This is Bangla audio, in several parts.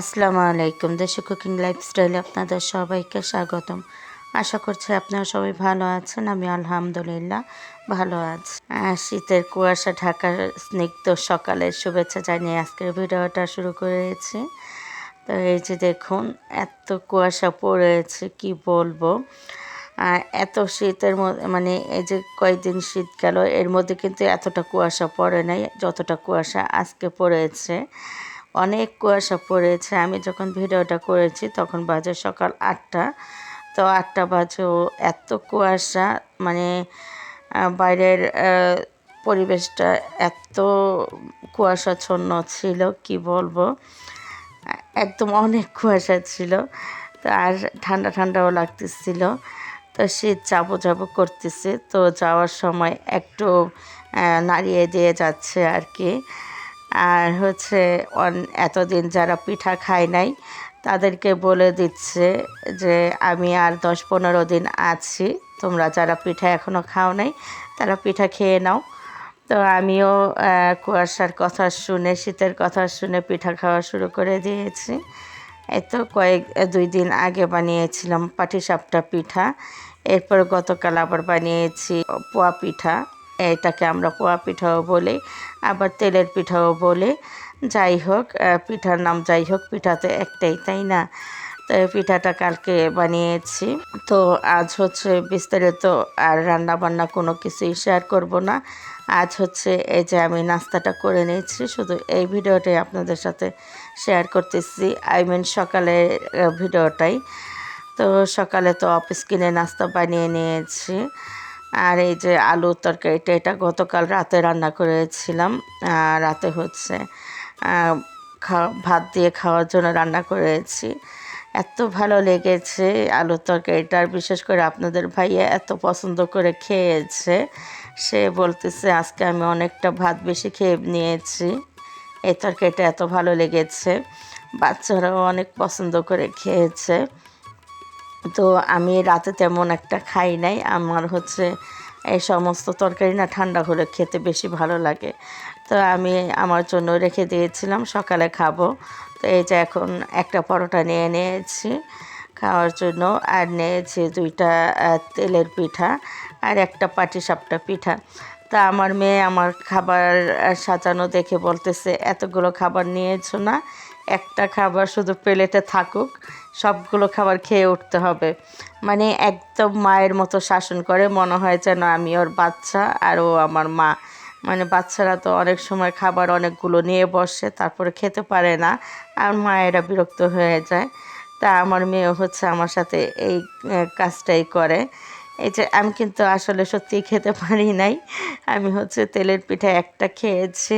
আসসালামু আলাইকুম। দেশে কুকিং লাইফস্টাইলে আপনাদের সবাইকে স্বাগতম। আশা করছি আপনারা সবাই ভালো আছেন, আমি আলহামদুলিল্লাহ ভালো আছি। শীতের কুয়াশা, ঢাকার স্নিগ্ধ সকালের শুভেচ্ছা জানিয়ে আজকের ভিডিওটা শুরু করেছি। তো এই যে দেখুন, এত কুয়াশা পড়েছে, কি বলব? এত শীতের মধ্যে মানে এই যে কয়েকদিন শীত গেল, এর মধ্যে কিন্তু এতটা কুয়াশা পড়ে নাই, যতটা কুয়াশা আজকে পড়েছে। অনেক কুয়াশা পড়েছে। আমি যখন ভিডিওটা করেছি তখন বাজে সকাল আটটা। তো আটটা বাজেও এত কুয়াশা মানে বাইরের পরিবেশটা এত কুয়াশাচ্ছন্ন ছিল, কি বলব? একদম অনেক কুয়াশা ছিল। আর ঠান্ডা ঠান্ডাও লাগতেছিল। তো শীত যাব যাব করতেছে। তো যাওয়ার সময় একটু নাড়িয়ে দিয়ে যাচ্ছে আর কি। আর হচ্ছে অন- এতদিন যারা পিঠা খায় নাই, তাদেরকে বলে দিচ্ছে যে, আমি আর দশ পনেরো দিন আছি। তোমরা যারা পিঠা এখনও খাও নাই, তারা পিঠা খেয়ে নাও। তো আমিও কুয়াশার কথা শুনে, শীতের কথা শুনে পিঠা খাওয়া শুরু করে দিয়েছি। এই তো কয়েক, দুই দিন আগে বানিয়েছিলাম পাটিসাপটা পিঠা। এরপর গতকাল আবার বানিয়েছি পোয়া পিঠা। এটাকে আমরা পোয়া পিঠাও বলি, আবার তেলের পিঠাও বলি। যাই হোক পিঠার নাম যাই হোক পিঠা তো একটাই, তাই না? তো এই পিঠাটা কালকে বানিয়েছি। তো আজ হচ্ছে বিস্তারিত আর রান্না বান্না কোনো কিছুই শেয়ার করব না। আজ হচ্ছে এই যে আমি নাস্তাটা করে নিয়েছি, শুধু এই ভিডিওটাই আপনাদের সাথে শেয়ার করতেছি। আই মিন সকালের ভিডিওটাই। তো সকালে তো অফিস কিনে নাস্তা বানিয়ে নিয়েছি। আর এই যে আলুর তরকারিটা এটা গতকাল রাতে রান্না করেছিলাম। রাতে হচ্ছে ভাত দিয়ে খাওয়ার জন্য রান্না করেছি। এত ভালো লেগেছে আলুর তরকারিটা। আর বিশেষ করে আপনাদের ভাইয়া এত পছন্দ করে খেয়েছে। সে বলতেছে, আজকে আমি অনেকটা ভাত বেশি খেয়ে নিয়েছি। এই তরকারিটা এত ভালো লেগেছে। বাচ্চারাও অনেক পছন্দ করে খেয়েছে। তো আমি রাতে তেমন একটা খাই নাই। আমার হচ্ছে এই সমস্ত তরকারি না ঠান্ডা হলে খেতে বেশি ভালো লাগে। তো আমি আমার জন্য রেখে দিয়েছিলাম, সকালে খাব। তো এই যে এখন একটা পরোটা নিয়ে নিয়েছি খাওয়ার জন্য। আর নিয়েছি দুইটা তেলের পিঠা আর একটা পাটিসাপটা পিঠা। তা আমার মেয়ে আমার খাবার সাজানো দেখে বলতেছে, এতগুলো খাবার নিয়েছো না একটা খাবার শুধু প্লেটে থাকুক, সবগুলো খাবার খেয়ে উঠতে হবে। মানে একদম মায়ের মতো শাসন করে, মনে হয় যেন আমি ওর বাচ্চা আর ও আমার মা। মানে বাচ্চারা তো অনেক সময় খাবার অনেকগুলো নিয়ে বসে, তারপরে খেতে পারে না আর মায়েরা বিরক্ত হয়ে যায়। তা আমার মেয়ে হচ্ছে আমার সাথে এই কাজটাই করে। এই যে আমি কিন্তু আসলে সত্যিই খেতে পারি নাই। আমি হচ্ছে তেলের পিঠা একটা খেয়েছি,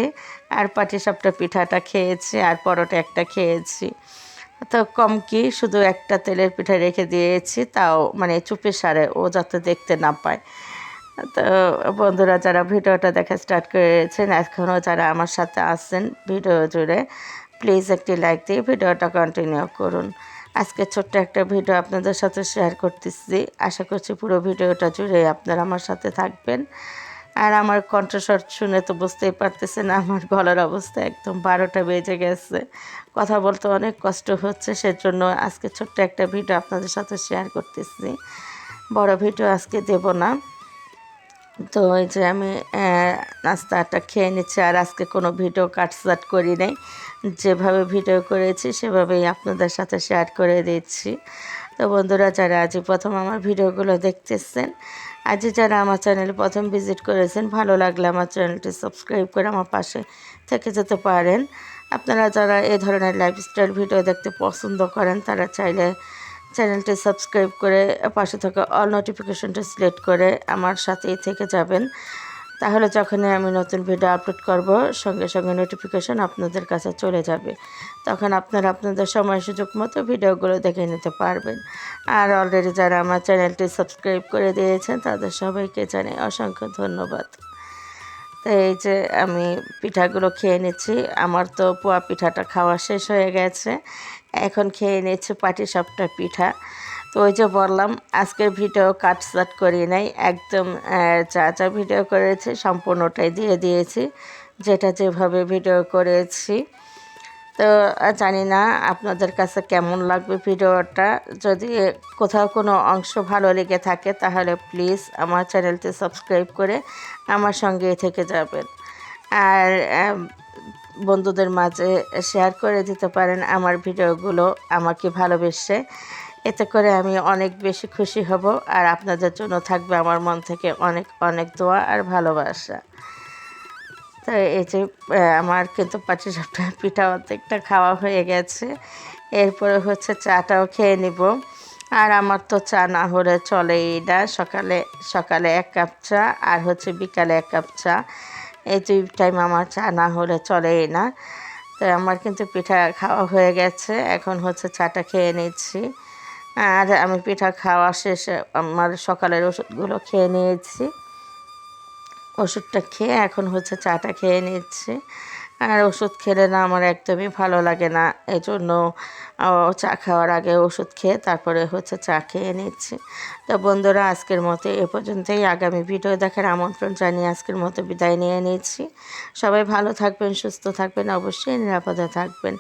আর পাটিসাপটা পিঠাটা খেয়েছি, আর পরোটা একটা খেয়েছি। তো কম কি, শুধু একটা তেলের পিঠা রেখে দিয়েছি, তাও মানে চুপে সারে, ও যাতে দেখতে না পায়। তো বন্ধুরা, যারা ভিডিওটা দেখা স্টার্ট করেছেন, এখনও যারা আমার সাথে আছেন ভিডিও জুড়ে প্লিজ একটি লাইক দিয়ে ভিডিওটা কন্টিনিউ করুন। আজকে ছোট্ট একটা ভিডিও আপনাদের সাথে শেয়ার করতেছি। আশা করছি পুরো ভিডিওটা জুড়ে আপনারা আমার সাথে থাকবেন। আর আমার কণ্ঠস্বর শুনে তো বুঝতেই পারতেছেন, আমার গলার অবস্থা একদম বারোটা বেজে গেছে। কথা বলতে অনেক কষ্ট হচ্ছে, সেজন্য আজকে ছোট্ট একটা ভিডিও আপনাদের সাথে শেয়ার করতেছি। বড় ভিডিও আজকে দেব না। তো ওই যে আমি নাস্তাটা খেয়ে নিচ্ছি আর আজকে কোনো ভিডিও কাটসাট করি নাই। যেভাবে ভিডিও করেছি সেভাবেই আপনাদের সাথে শেয়ার করে দিচ্ছি। তো বন্ধুরা, যারা আজ প্রথম আমার ভিডিওগুলো দেখতেছেন আজ যারা আমার চ্যানেলে প্রথম ভিজিট করেছেন, ভালো লাগলে আমার চ্যানেলটি সাবস্ক্রাইব করে আমার পাশে থেকে যেতে পারেন। আপনারা যারা এ ধরনের লাইফস্টাইল ভিডিও দেখতে পছন্দ করেন, তারা চাইলে চ্যানেলটি সাবস্ক্রাইব করে পাশে থাকা অল নোটিফিকেশনটা সিলেক্ট করে আমার সাথেই থেকে যাবেন। তাহলে যখনই আমি নতুন ভিডিও আপলোড করব, সঙ্গে সঙ্গে নোটিফিকেশন আপনাদের কাছে চলে যাবে। তখন আপনারা আপনাদের সময় সুযোগ মতো ভিডিওগুলো দেখে নিতে পারবেন। আর অলরেডি যারা আমার চ্যানেলটি সাবস্ক্রাইব করে দিয়েছেন, তাদের সবাইকে জানাই অসংখ্য ধন্যবাদ। তো এই যে আমি পিঠাগুলো খেয়ে নিচ্ছি। আমার তো পোয়া পিঠাটা খাওয়া শেষ হয়ে গেছে। এখন খেয়ে নিচ্ছি পাটিসাপটা পিঠা। তো ওই যে বললাম, আজকের ভিডিও কাটসাট করি নাই। একদম যা যা ভিডিও করেছি সম্পূর্ণটাই দিয়ে দিয়েছি। যেটা যেভাবে ভিডিও করেছি। তো জানি না আপনাদের কাছে কেমন লাগবে ভিডিওটা। যদি কোথাও কোনো অংশ ভালো লেগে থাকে, তাহলে প্লিজ আমার চ্যানেলটি সাবস্ক্রাইব করে আমার সঙ্গে থেকে যাবেন। আর বন্ধুদের মাঝে শেয়ার করে দিতে পারেন আমার ভিডিওগুলো আমাকে ভালোবেসে। এতে করে আমি অনেক বেশি খুশি হব আর আপনাদের জন্য থাকবে আমার মন থেকে অনেক অনেক দোয়া আর ভালোবাসা। তো এই যে আমার কিন্তু পাটি সাপটা পিঠা অর্ধেকটা খাওয়া হয়ে গেছে। এরপরে হচ্ছে চাটাও খেয়ে নিব। আর আমার তো চা না হলে চলেই না। সকালে সকালে এক কাপ চা আর হচ্ছে বিকালে এক কাপ চা। এই দুই টাইম আমার চা না হলে চলেই না। তো আমার কিন্তু পিঠা খাওয়া হয়ে গেছে। এখন হচ্ছে চাটা খেয়ে নিচ্ছি। আর আমি পিঠা খাওয়া শেষে আমার সকালের ওষুধগুলো খেয়ে নিয়েছি। ওষুধটা খেয়ে এখন হচ্ছে চাটা খেয়ে নিচ্ছে। আর ওষুধ খেলে না আমার একদমই ভালো লাগে না। এই জন্য চা খাওয়ার আগে ওষুধ খেয়ে তারপরে হচ্ছে চা খেয়ে নিচ্ছি। তো বন্ধুরা, আজকের মতো এ পর্যন্তই। আগামী ভিডিও দেখার আমন্ত্রণ জানিয়ে আজকের মতো বিদায় নিয়ে নিচ্ছি। সবাই ভালো থাকবেন, সুস্থ থাকবেন, অবশ্যই নিরাপদে থাকবেন।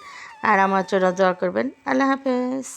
আর আমার জন্য দোয়া করবেন। আল্লাহ হাফেজ।